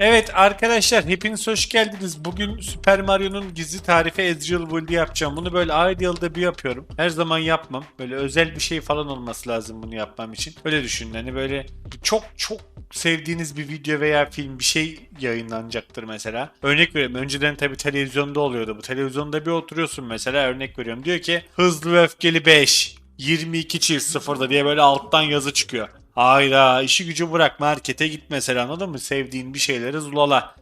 Evet arkadaşlar hepiniz hoş geldiniz. Bugün Super Mario'nun gizli tarifi Ezreal Build'i yapacağım. Bunu böyle ayda yılda bir yapıyorum. Her zaman yapmam. Böyle özel bir şey falan olması lazım bunu yapmam için. Öyle düşünün hani böyle çok çok sevdiğiniz bir video veya film bir şey yayınlanacaktır mesela. Örnek veriyorum. Önceden tabi televizyonda oluyordu. Bu televizyonda bir oturuyorsun mesela örnek veriyorum. Diyor ki Hızlı ve Öfkeli 5 22 çift sıfırda diye böyle alttan yazı çıkıyor. Hayda işi gücü bırak markete git mesela anladın mı? Sevdiğin bir şeyleri zulala.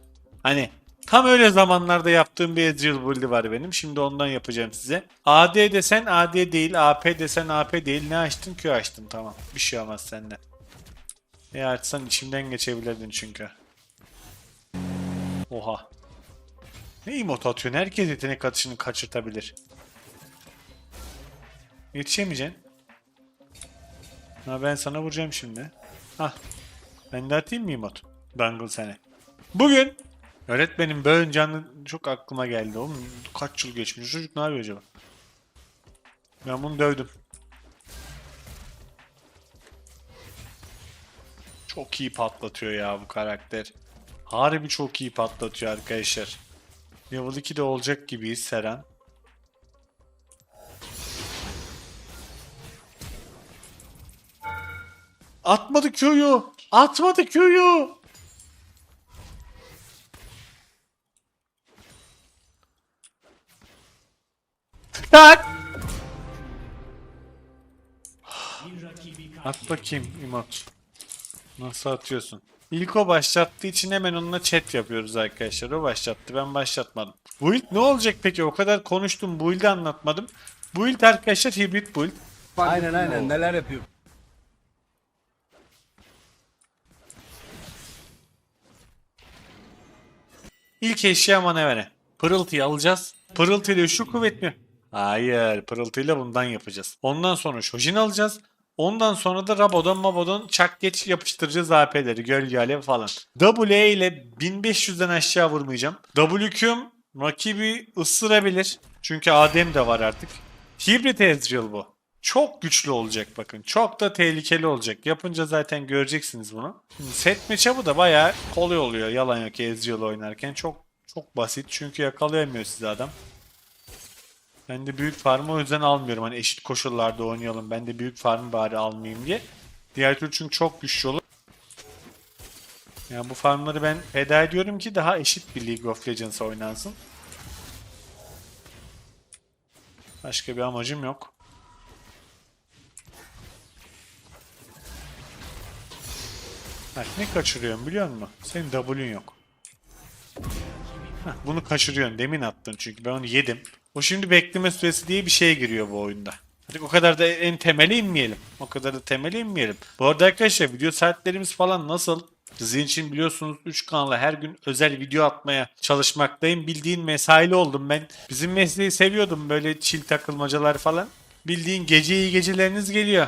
Hani tam öyle zamanlarda yaptığım bir Ezreal build'i var benim. Şimdi ondan yapacağım size. AD desen AD değil, AP desen AP değil. Ne açtın? Q açtım tamam. Bir şey olmaz senden. E açsan içimden geçebilirdin çünkü. Oha. Ne emote atıyorsun? Herkes yetenek atışını kaçırtabilir. Yetişemeyeceksin. Ha ben sana vuracağım şimdi. Hah. Ben de atayım mı emot? Dangle seni. Bugün öğretmenim böyle canlı çok aklıma geldi. Oğlum kaç yıl geçmiş. Çocuk ne yapıyor acaba? Ben bunu dövdüm. Çok iyi patlatıyor ya bu karakter. Harbi çok iyi patlatıyor arkadaşlar. Level 2'de olacak gibiyiz Seren. Atmadı Q'yu. Atmadı Q'yu. Tak. At bakayım emot. Nasıl atıyorsun? İlk o başlattığı için hemen onunla chat yapıyoruz arkadaşlar. O başlattı ben başlatmadım. Build ne olacak peki? O kadar konuştum build'i anlatmadım. Build arkadaşlar hibrit build. Aynen aynen neler yapıyor. İlk eşya manevere. Pırıltıyı alacağız. Pırıltıyla şu kuvvet mi? Hayır. Pırıltıyla bundan yapacağız. Ondan sonra Shojin alacağız. Ondan sonra da Rabodon Mabodon çak geç yapıştıracağız AP'leri. Gölge alev falan. WE ile 1500'den aşağı vurmayacağım. WQ'm rakibi ısırabilir. Çünkü Adem de var artık. Hibrit Ezreal bu. Çok güçlü olacak bakın. Çok da tehlikeli olacak. Yapınca zaten göreceksiniz bunu. Şimdi set matchup'ı da bayağı kolay oluyor. Yalan yok Ezreal oynarken. Çok çok basit. Çünkü yakalayamıyor sizi adam. Ben de büyük farmı o yüzden almıyorum. Hani eşit koşullarda oynayalım. Ben de büyük farmı bari almayayım diye. Diğer türlü çünkü çok güçlü olur. Yani bu farmları ben feda ediyorum ki daha eşit bir League of Legends oynansın. Başka bir amacım yok. Bak ne kaçırıyorsun biliyor musun? Senin W'un yok. Heh, bunu kaçırıyorsun. Demin attın çünkü ben onu yedim. O şimdi bekleme süresi diye bir şeye giriyor bu oyunda. Hadi o kadar da en temeli inmeyelim. O kadar da temeli inmeyelim. Bu arada arkadaşlar video saatlerimiz falan nasıl? Sizin için biliyorsunuz 3 kanala her gün özel video atmaya çalışmaktayım. Bildiğin mesaili oldum ben. Bizim mesleği seviyordum böyle çil takılmacalar falan. Bildiğin gece iyi geceleriniz geliyor.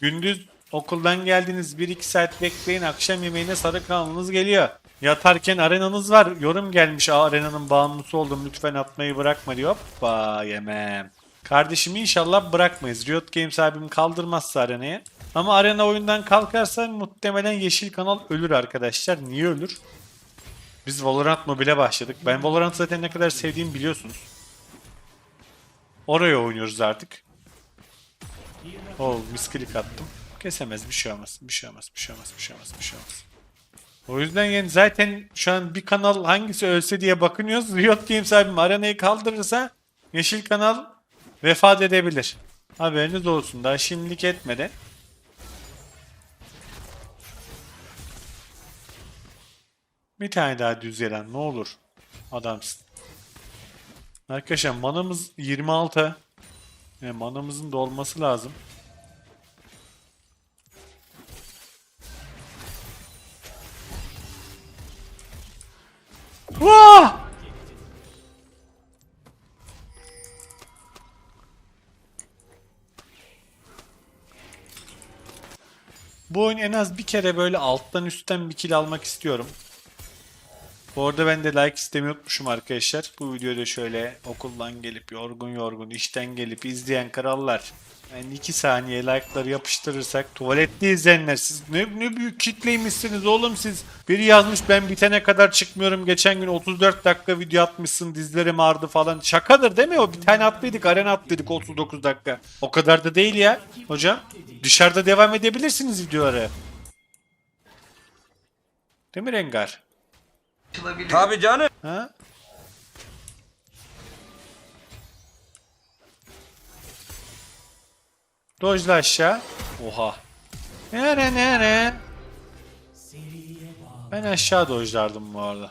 Gündüz okuldan geldiniz 1-2 saat bekleyin akşam yemeğine sarı kanalınız geliyor. Yatarken arenanız var. Yorum gelmiş "Aa, arenanın bağımlısı oldum lütfen atmayı bırakma diyor. Hoppa yemem. Kardeşim inşallah bırakmayız. Riot Games abim kaldırmazsa arenaya. Ama arena oyundan kalkarsa muhtemelen Yeşil Kanal ölür arkadaşlar. Niye ölür? Biz Valorant Mobile'e başladık. Ben Valorant zaten ne kadar sevdiğimi biliyorsunuz. Oraya oynuyoruz artık. Oh misklik attım. Kesemez bir şey olmaz. Bir şey olmaz. Bir şey olmaz. Bir şey olmaz. Bir şey olmaz. O yüzden yani zaten şu an bir kanal hangisi ölse diye bakınıyoruz. Riot Games abim arenayı kaldırırsa Yeşil Kanal vefat edebilir. Haberiniz olsun. Daha şimdilik etmedi. Bir tane daha düz gelen ne olur. Adamsın. Arkadaşlar manamız 26. Yani manamızın dolması lazım. Vah! Bu oyun en az bir kere böyle alttan üstten bir kill almak istiyorum. Bu arada ben de like istemeyi unutmuşum arkadaşlar. Bu videoda şöyle okuldan gelip yorgun yorgun işten gelip izleyen krallar. Yani 2 saniye like'ları yapıştırırsak tuvalette izleyenler siz ne, ne büyük kitleymişsiniz oğlum siz. Biri yazmış ben bitene kadar çıkmıyorum. Geçen gün 34 dakika video atmışsın dizlerim ağrıdı falan. Şakadır değil mi o? Bir tane atlıydık arena atlıydık 39 dakika. O kadar da değil ya hocam. Dışarıda devam edebilirsiniz videoları. Değil mi Rengar? Tabii canım. Ha? Dojla aşağı. Oha. Nere nere? Ben aşağı dojlardım bu arada.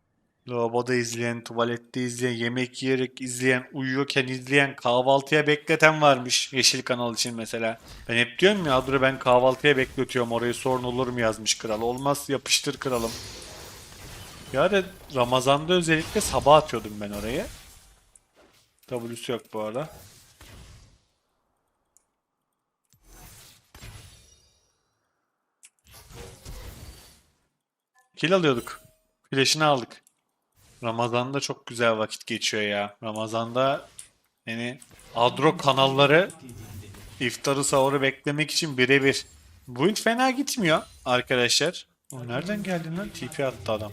Lavaboda izleyen, tuvalette izleyen, yemek yiyerek izleyen, uyuyorken izleyen, kahvaltıya bekleten varmış. Yeşil kanal için mesela. Ben hep diyorum ya dur ben kahvaltıya bekletiyorum orayı sorun olur mu yazmış kral. Olmaz yapıştır kralım. Ya ara Ramazan'da özellikle sabah atıyordum ben oraya. W'su yok bu arada. Kill alıyorduk. Flash'ını aldık. Ramazan'da çok güzel vakit geçiyor ya. Ramazan'da yani Adro kanalları iftarı sahuru beklemek için birebir. Bu hiç fena gitmiyor arkadaşlar. O nereden geldin lan? TP attı adam.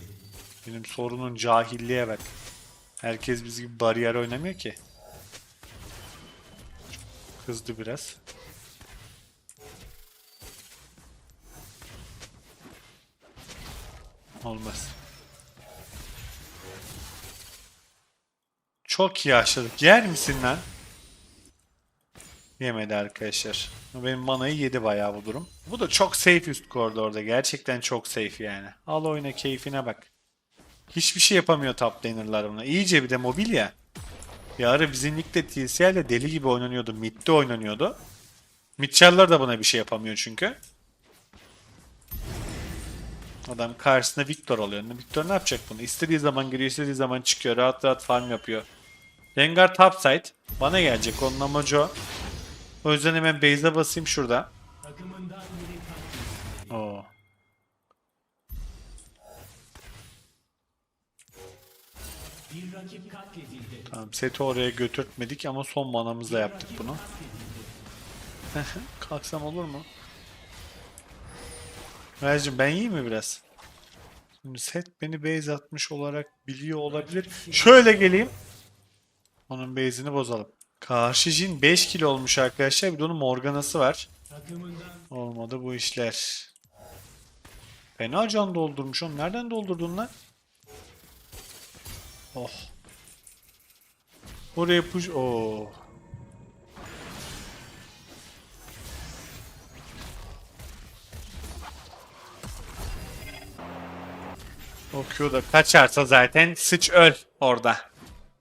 Benim sorunun cahilliğe bak. Herkes biz gibi bariyer oynamıyor ki. Kızdı biraz. Olmaz. Çok iyi aşladık. Yer misin lan? Yemedi arkadaşlar. Benim manayı yedi bayağı bu durum. Bu da çok safe üst koridorda. Gerçekten çok safe yani. Al oyna keyfine bak. Hiçbir şey yapamıyor top laner'lar buna. İyice bir de mobil ya. Bir ara bizim ligde TCL ile deli gibi oynanıyordu. Mid'de oynanıyordu. Midchar'lar da buna bir şey yapamıyor çünkü. Adam karşısına Victor alıyor. Victor ne yapacak bunu? İstediği zaman giriyor, istediği zaman çıkıyor. Rahat rahat farm yapıyor. Rengar topside. Bana gelecek. Onun amacı o. O yüzden hemen base'e basayım şurada. Oo. Tamam seti oraya götürtmedik ama son manamızla yaptık bunu. Kalksam olur mu? Mercim ben yiyeyim mi biraz? Şimdi set beni base atmış olarak biliyor olabilir. Şöyle geleyim. Onun base'ini bozalım. Karşı Jin 5 kilo olmuş arkadaşlar. Bir de onun Morgana'sı var. Olmadı bu işler. Fena can doldurmuş. Onu nereden doldurdun lan? Oh. Oraya push... Oo. O Q'da kaçarsa zaten sıç öl orada.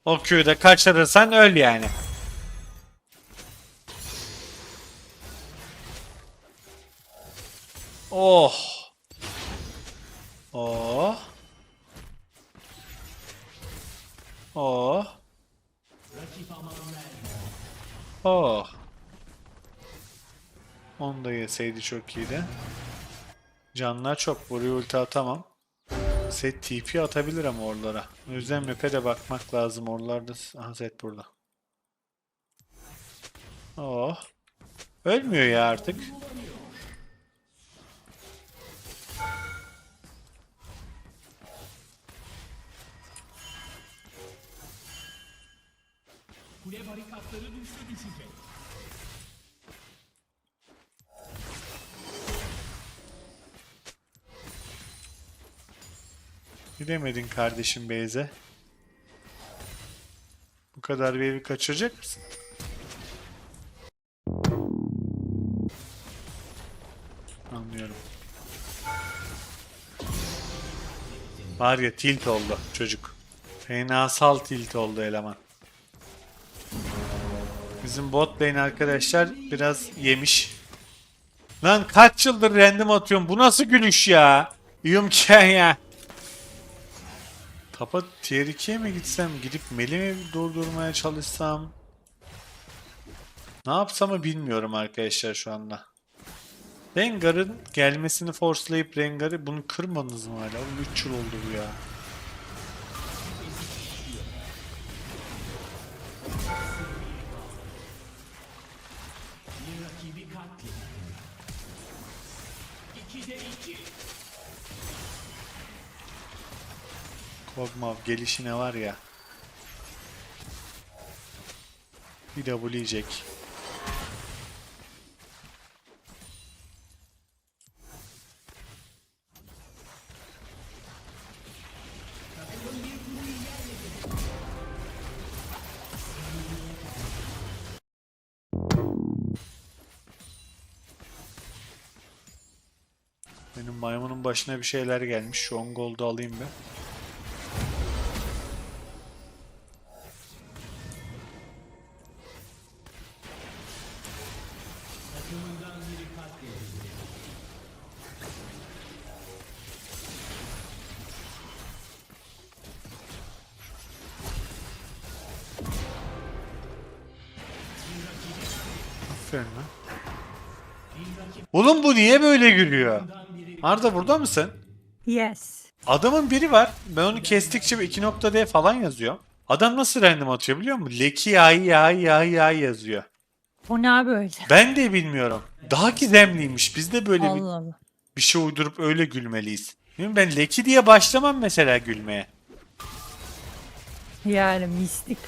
O Q'da kaçırırsan öl yani. Oh. Oh. Oh. Oh. Onu da yeseydi çok iyiydi. Canlar çok. Buraya ulti atamam. Set TP atabilir ama oralara. O yüzden map'e de bakmak lazım. Oralarda... Aha Zed burada. Oh. Ölmüyor ya artık. Gidemedin kardeşim Beyze. Bu kadar wave'i kaçıracak mısın? Anlıyorum. Var ya tilt oldu çocuk. Fenasal tilt oldu eleman. Bizim bot lane arkadaşlar biraz yemiş. Lan kaç yıldır random atıyorum. Bu nasıl gülüş ya? Yumken ya. Tapa tier 2'ye mi gitsem? Gidip Mel'i mi durdurmaya çalışsam? Ne yapsamı bilmiyorum arkadaşlar şu anda. Rengar'ın gelmesini forcelayıp Rengar'ı bunu kırmadınız mı hala? Oğlum 3 yıl oldu bu ya. Kog'Maw gelişine var ya. Bir W yiyecek. Benim maymunun başına bir şeyler gelmiş. Şu 10 gold'u alayım ben. Aferin lan. Oğlum bu niye böyle gülüyor? Arda burada mısın? Yes. Adamın biri var. Ben onu kestikçe 2.d falan yazıyor. Adam nasıl random atıyor biliyor musun? Leki yay yay yay yay yazıyor. Bu ne böyle? Ben de bilmiyorum. Daha gizemliymiş. Biz de böyle bir, Allah Allah. bir şey uydurup öyle gülmeliyiz. Değil mi? Ben Leki diye başlamam mesela gülmeye. Yani mistik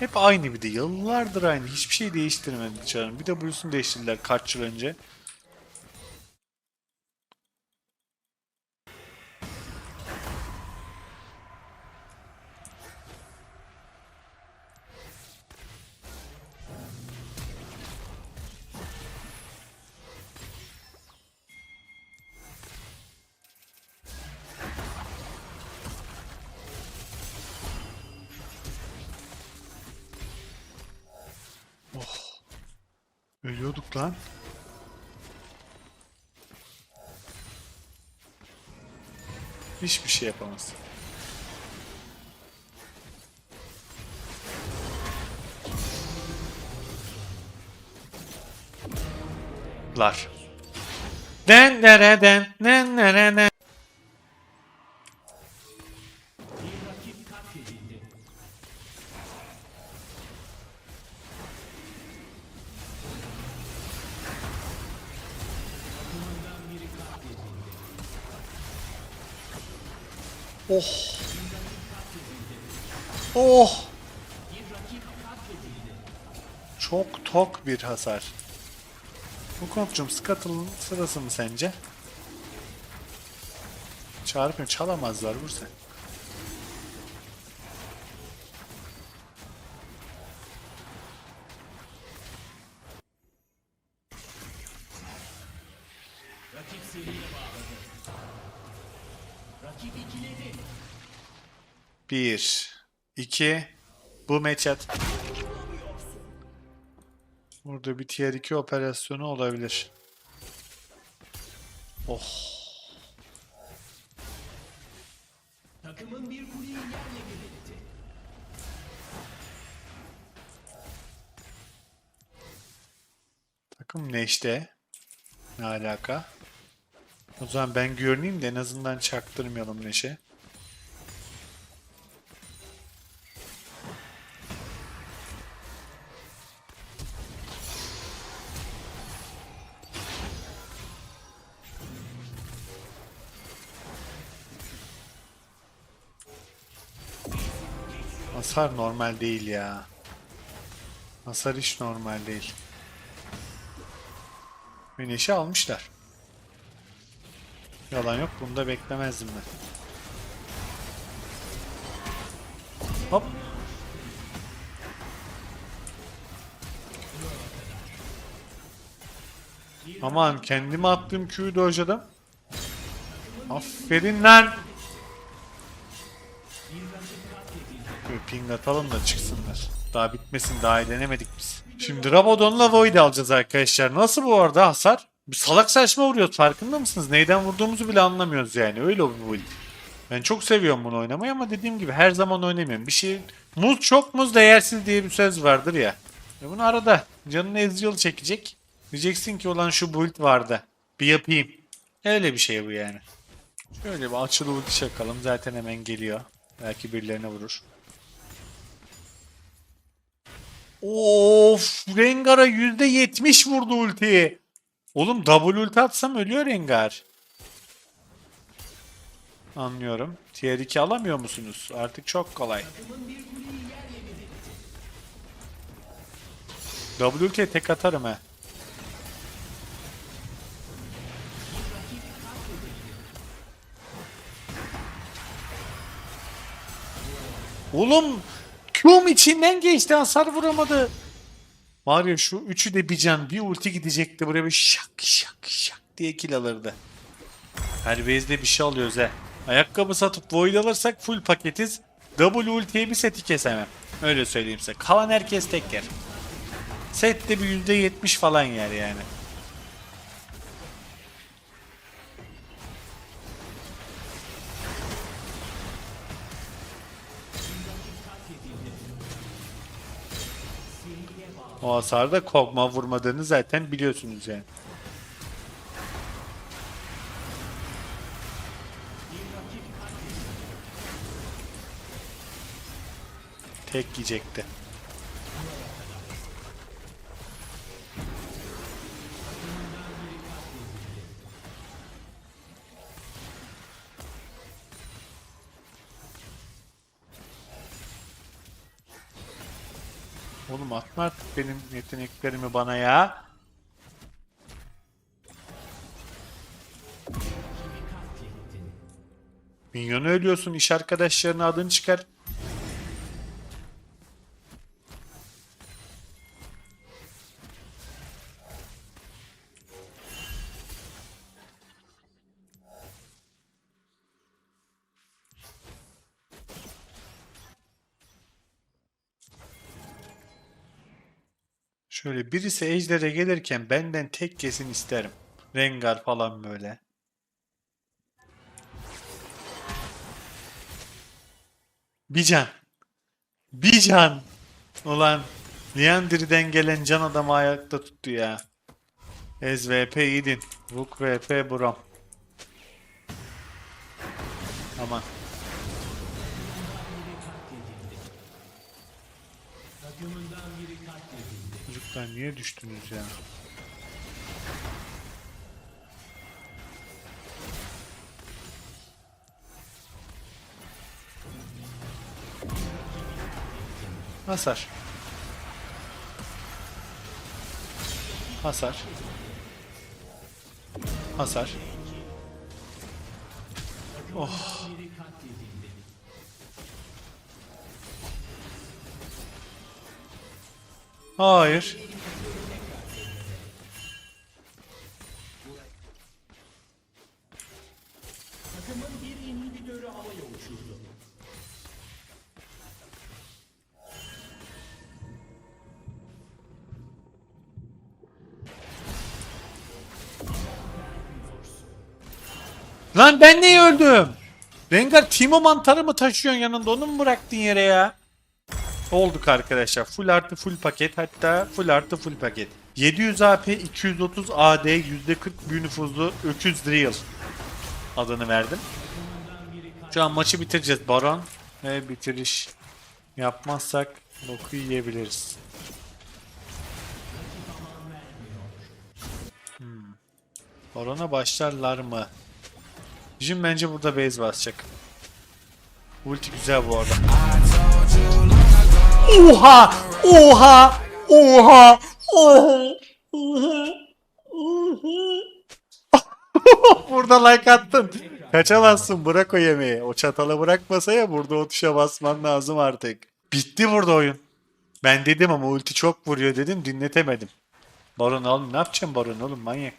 Hep aynı bir de. Yıllardır aynı. Hiçbir şey değiştirmedi çarın. Bir de W'sunu değiştirdiler kaç yıl önce. Ölüyorduk lan. Hiçbir şey yapamaz. Lar. Den nere den den Oh. Oh. Çok tok bir hasar. Bu komşum Scuttle'ın sırası mı sence? Çağırıp çalamazlar vur sen. Bir, iki, bu meçhat. Burada bir tier 2 operasyonu olabilir. Oh. Takım Neşte. Ne alaka? O zaman ben görüneyim de en azından çaktırmayalım Neşe. Hasar normal değil ya. Hasar hiç normal değil. Güneşi almışlar. Yalan yok. Bunu da beklemezdim ben. Hop. Aman kendime attığım Q'yu da hocadım. Aferin lan. Şöyle ping atalım da çıksınlar. Daha bitmesin daha denemedik biz. Şimdi Rabadon'la Void alacağız arkadaşlar. Nasıl bu arada hasar? Salak saçma vuruyoruz farkında mısınız? Neyden vurduğumuzu bile anlamıyoruz yani. Öyle bir build. Ben çok seviyorum bunu oynamayı ama dediğim gibi her zaman oynamıyorum. Bir şey muz çok muz değersiz diye bir söz vardır ya. E bunu arada canını Ezreal çekecek. Diyeceksin ki olan şu build vardı. Bir yapayım. Öyle bir şey bu yani. Şöyle bir açılı ulti çakalım. Zaten hemen geliyor. Belki birilerine vurur. Of! Rengar'a %70 vurdu ultiyi. Oğlum double ulti atsam ölüyor Rengar. Anlıyorum. Tier 2 alamıyor musunuz? Artık çok kolay. Ultiye tek atarım he. Oğlum Q'm içinden geçti hasar vuramadı. Var ya şu üçü de bir can bir ulti gidecekti buraya bir şak şak şak diye kill alırdı. Her base'de bir şey alıyoruz he. Ayakkabı satıp void alırsak full paketiz. Double ultiye bir seti kesemem. Öyle söyleyeyim size. Kalan herkes tek yer. Sette bir %70 falan yer yani. O hasarda Kog'Maw vurmadığını zaten biliyorsunuz yani. Tek yiyecekti. Oğlum atma artık benim yeteneklerimi bana ya. Minyonu ölüyorsun, iş arkadaşlarına adını çıkar. Şöyle birisi ejdere gelirken benden tek kesin isterim. Rengar falan böyle. Bir can. Bir can. Ulan Liandry'den gelen can adamı ayakta tuttu ya. Ez VP Idin. Vuk VP Buram. Aman. Çocuklar niye düştünüz ya? Hasar. Hasar. Hasar. Oh. Hayır. Lan ben niye öldüm? Rengar Timo mantarı mı taşıyorsun yanında onu mu bıraktın yere ya? Olduk arkadaşlar. Full artı full paket hatta full artı full paket. 700 AP 230 AD %40 büyü nüfuzlu öküz drill adını verdim. Şu an maçı bitireceğiz Baron ve bitiriş yapmazsak boku yiyebiliriz. Hmm. Baron'a başlarlar mı? Jim bence burada base basacak. Ulti güzel bu arada. Oha! Oha! Oha! Oha! Oha! Oha! burada like attın. Kaçamazsın bırak o yemeği. O çatalı bırakmasa ya burada o tuşa basman lazım artık. Bitti burada oyun. Ben dedim ama ulti çok vuruyor dedim dinletemedim. Baron oğlum ne yapacaksın Baron oğlum manyak.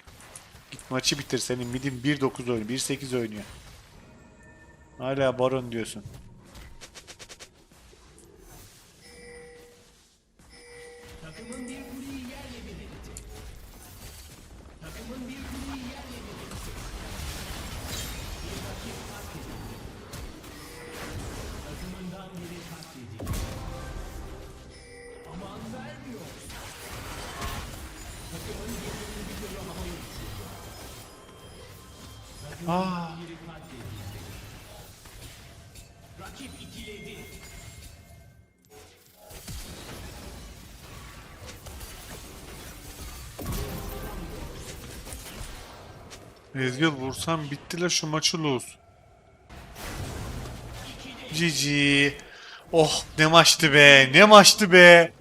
Git maçı bitir senin midin 1.9 oynuyor 1.8 oynuyor. Hala Baron diyorsun. Aa. Ezgil vursam bittiler şu maçı lose. Cici. Oh ne maçtı be ne maçtı be.